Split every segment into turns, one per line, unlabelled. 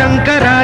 नमः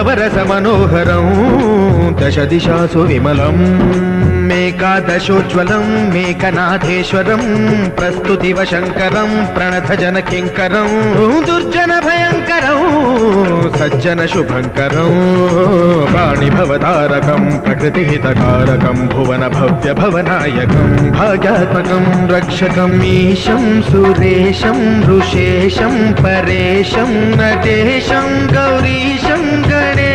నవరస మనోహరం దశ దిశాసు విమలం. మేకాదశోజ్వలం మేకనాథేశ్వరం ప్రస్తుతివ శంకరం ప్రణథ జన కింకరం దుర్జన భయంకరం సజ్జన శుభంకరం ప్రాణిభవతారకం ప్రకృతి హితకారకం భువన భవ్య భవనాయకం భాగ్యాత్మకం రక్షకం ఈశం సురేశం ఋషేశం పరేశం నటేశం గౌరీశం
గణేశం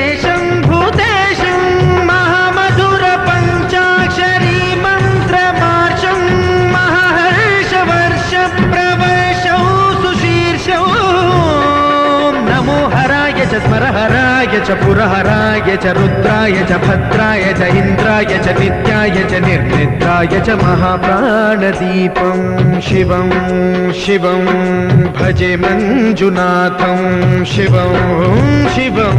చ పురహరాయ చ రుద్రాయ చ భద్రాయ చ ఇంద్రాయ చ నిత్యాయ చ నిర్నిద్రాయ చ మహాప్రాణదీపం. శివం శివం భజే మంజునాథం. శివం శివం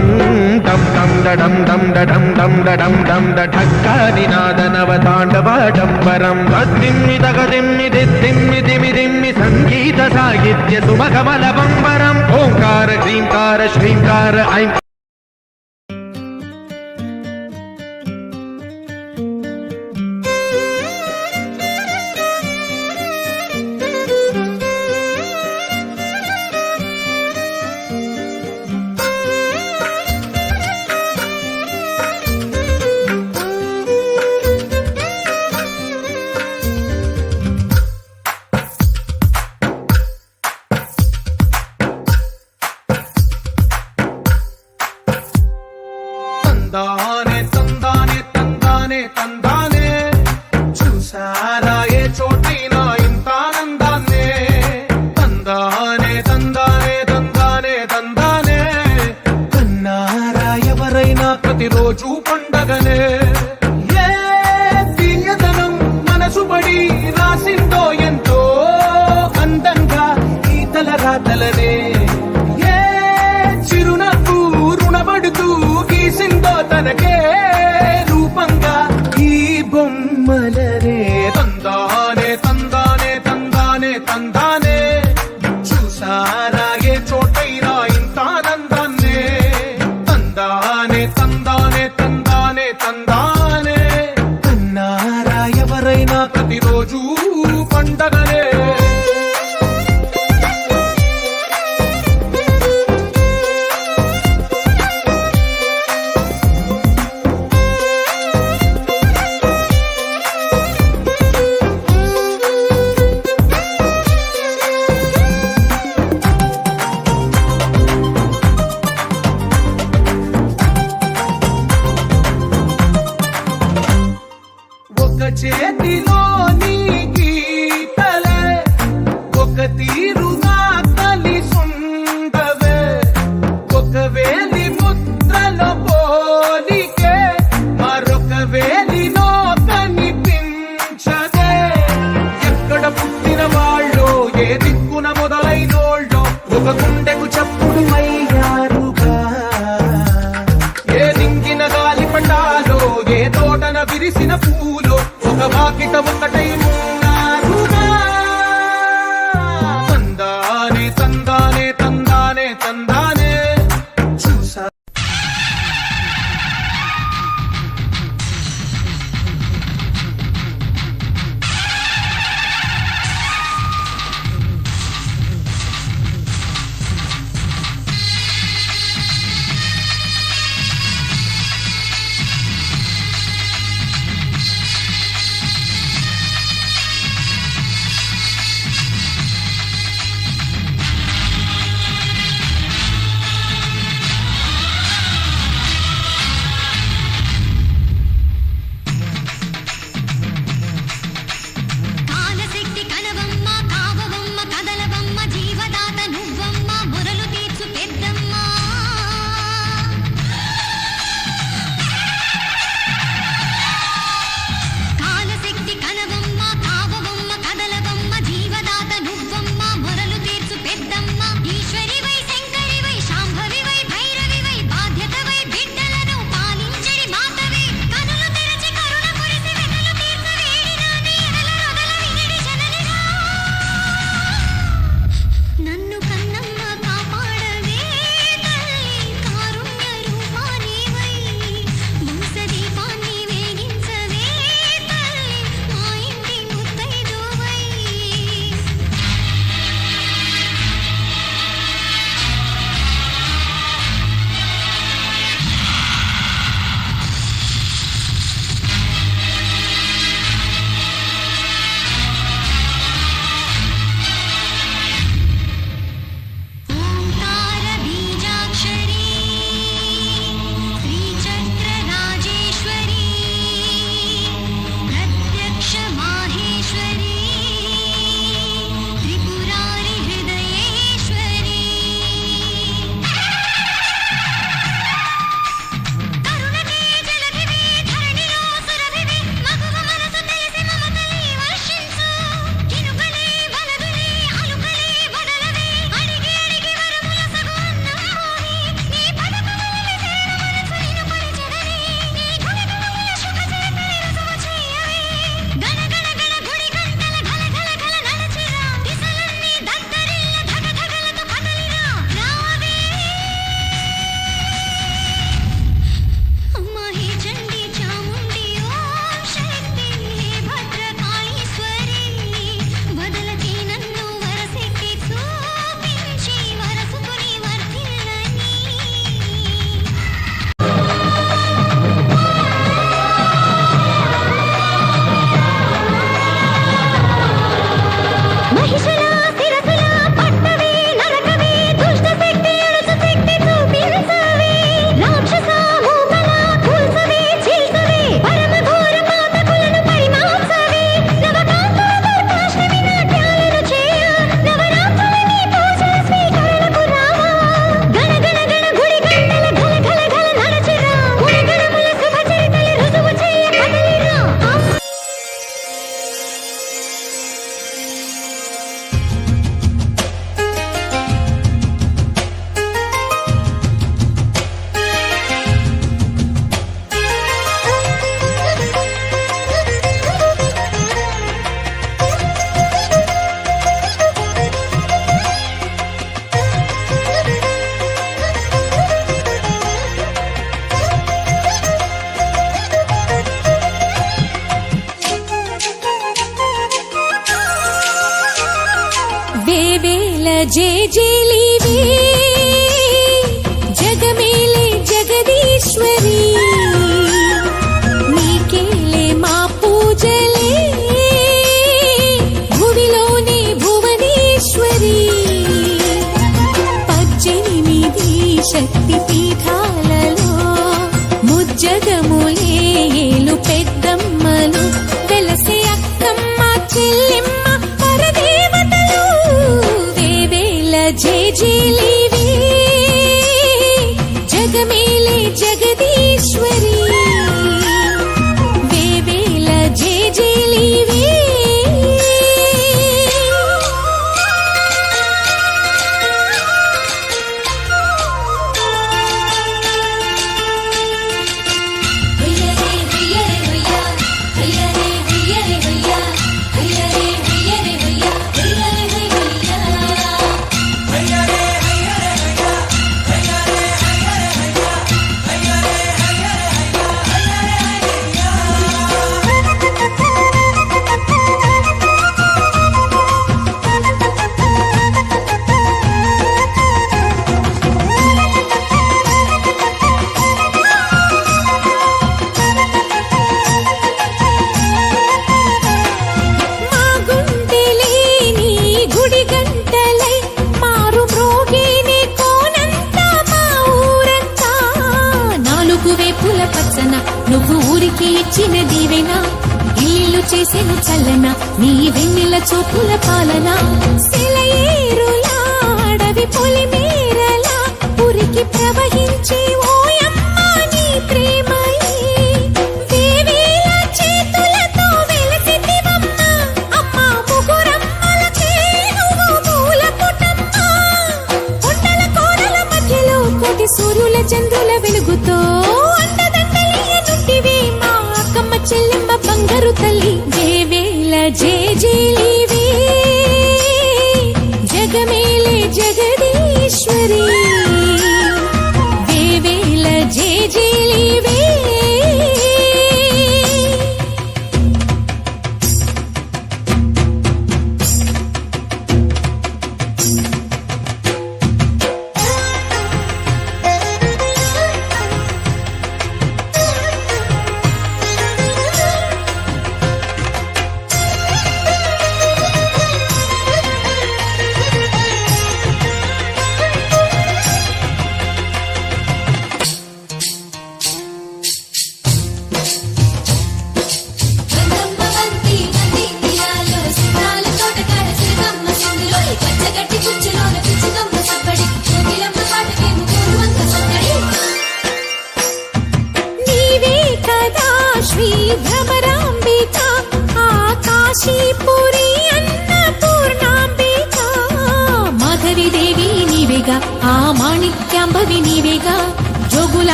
డం డం దడం డం దడం డం దడం డం దఢక్కానినాదనవ తాండవాడంబరం దిమ్మి దగదిమ్మి దిమ్మి దిమి దిమ్మి సంగీత సాహిత్య సుమకమల బంబరం ఓంకార హ్రీంకార శ్రీంకార ఐం जय जय నాలుగు పుల పచ్చన. నువ్వు ఊరికి ఇచ్చిన దీవెనా ఇల్లు చేసిన చల్లన నీ వెన్నెల చూపుల పాలన. అడవి
పొలి మేరలా ఊరికి ప్రవహించే ఓ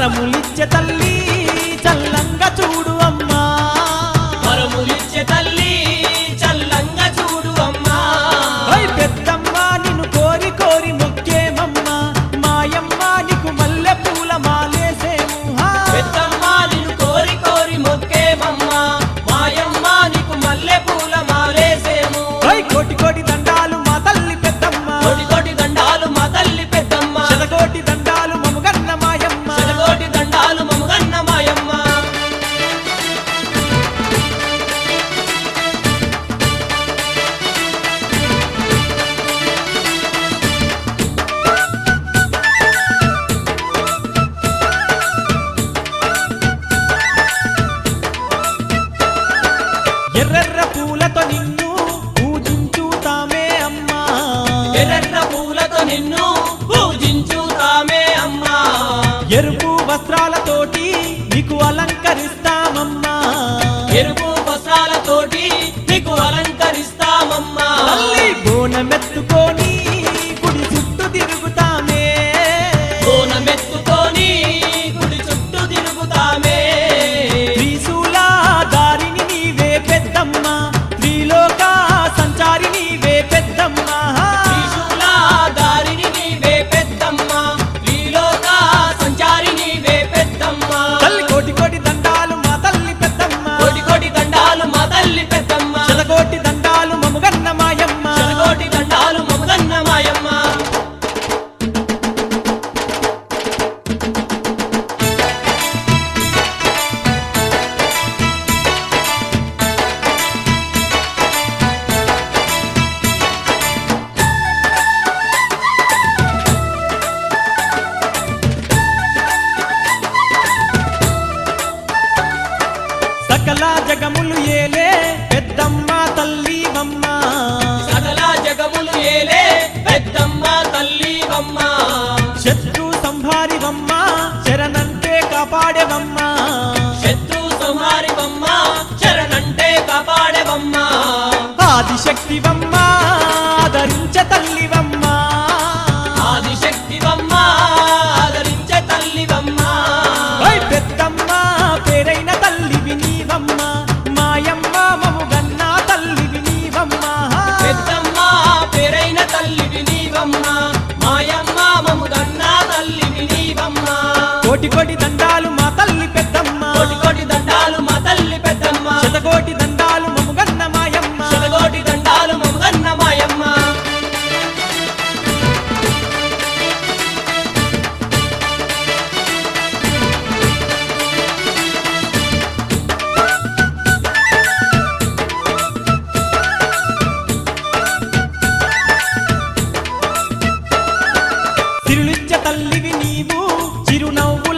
వరములిచ్చే తల్లి చల్లంగా చూడు. ஆதிசக்தி வம்மா తల్లివి
నీవు చిరునవ్వు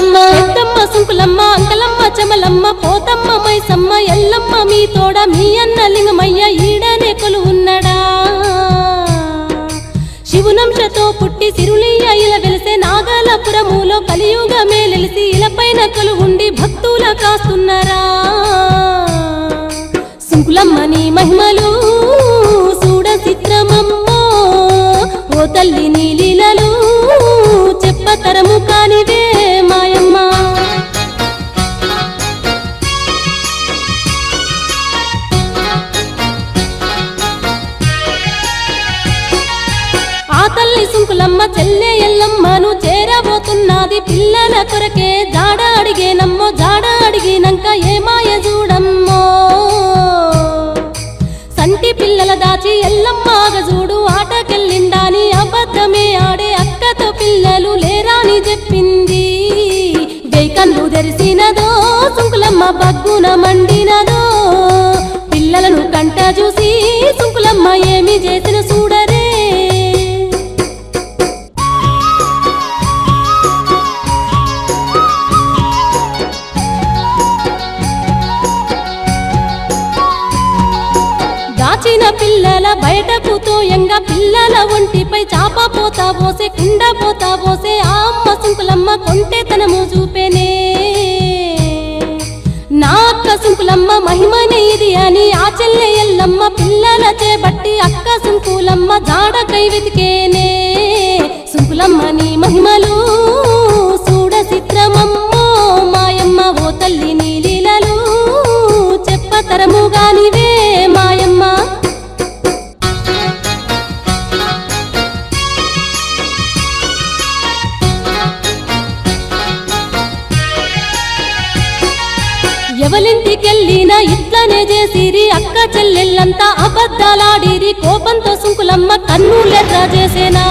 పోతమ్మ పెద్దమ్మ సుంకులమ్మ అంకలమ్మ చమలమ్మ పోతమ్మ మైసమ్మ ఎల్లమ్మ మీ తోడ మీ అన్న లింగమయ్య ఈడనే కొలు ఉన్నడా శివునంశతో పుట్టి సిరులియ ఇలా వెలిసే నాగాలపురములో కలియుగ మేలెలిసి ఇలపైన ఉండి భక్తుల కాస్తున్నారా. సుంకులమ్మ నీ మహిమలు చూడ చిత్రమమ్మో. ఓ తల్లి నీ లీలలు చెప్పతరము కానివే. చేరబోతున్నది పిల్లల కొరకే జాడ అడిగేనమ్మో జాడ అడిగినంక ఏమాయ చూడమ్మో? సంటి పిల్లల దాచి ఎల్లమ్మాగ చూడు ఆటకెళ్ళిండాని అబద్ధమే ఆడే అక్కతో పిల్లలు లేరాని చెప్పింది. కన్ను తెరిసినదో సుంకులమ్మ బగ్గున మండినదో పిల్లలను కంట చూసి సుంకులమ్మ ఏమి చేసిన బయట బయటకు తోయంగా పిల్లల ఒంటిపై చాప పోతా పోసే కుండ పోతా పోసే ఆ అమ్మ సుంకులమ్మ కొంటెతనము చూపేనే. నా అక్క సుంకులమ్మ మహిమనే ఇది అని ఆ చెల్లె ఎల్లమ్మ పిల్లల చేపట్టి అక్క సుంకులమ్మ జాడ కై వెతికేనే. సుంకులమ్మ నీ మహిమలు చూడ చిత్రమమ్మో మాయమ్మ ఓ తల్లి నీ లీలలు చెప్పతరము గానివే ఎవలింటికెళ్ళినా ఇట్లానే చేసిరి అక్క చెల్లెళ్ళంతా అబద్ధాలాడిరి కోపంతో సుంకులమ్మ కన్నులెర్ర చేసేనా?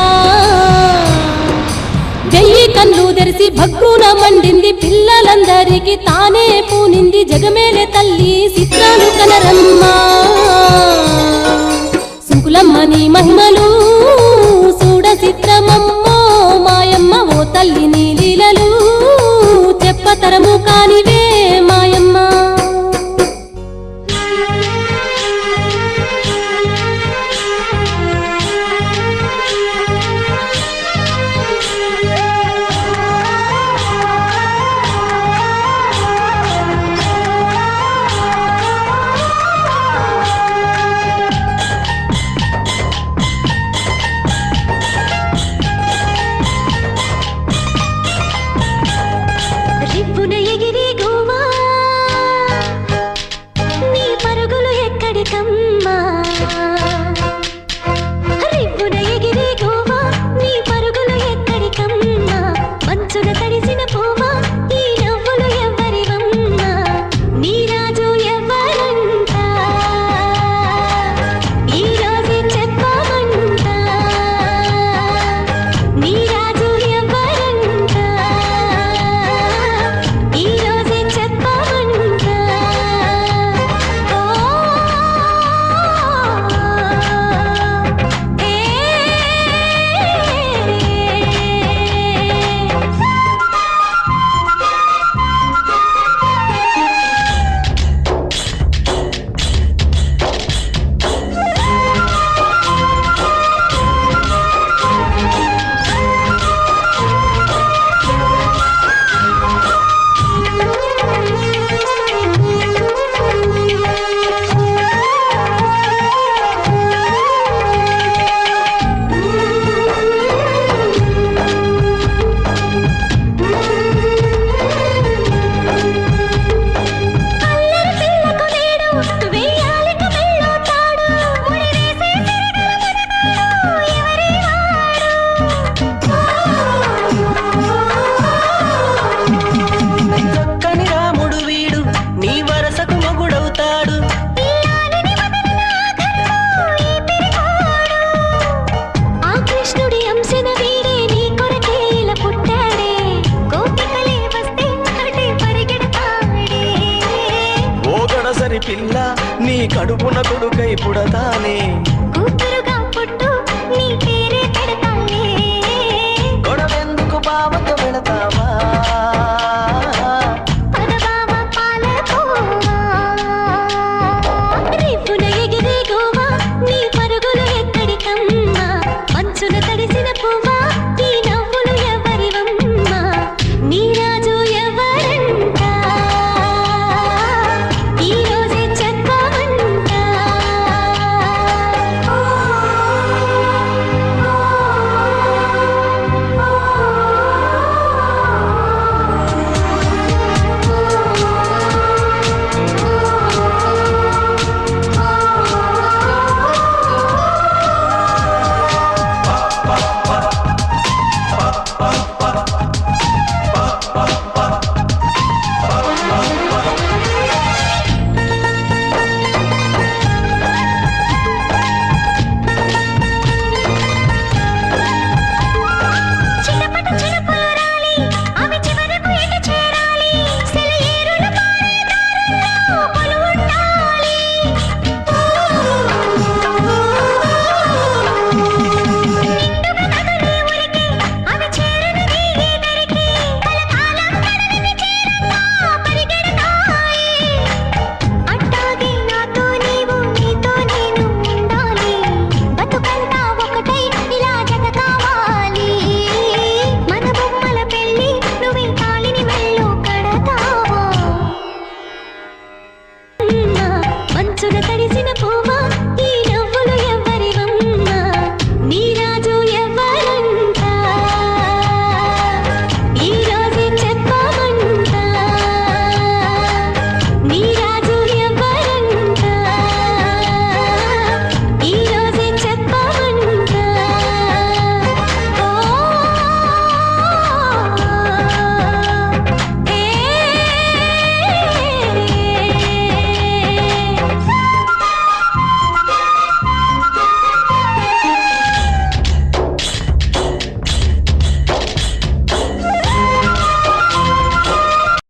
వెయ్యి కన్ను తెరిసి భగ్గున మండింది పిల్లలందరికీ తానే పూనింది జగమేలే తల్లి చిత్రాలు కనరమ్మ. సుంకులమ్మ నీ మహిమలు చూడ చిత్రమమ్మో మాయమ్మ ఓ
తల్లిని.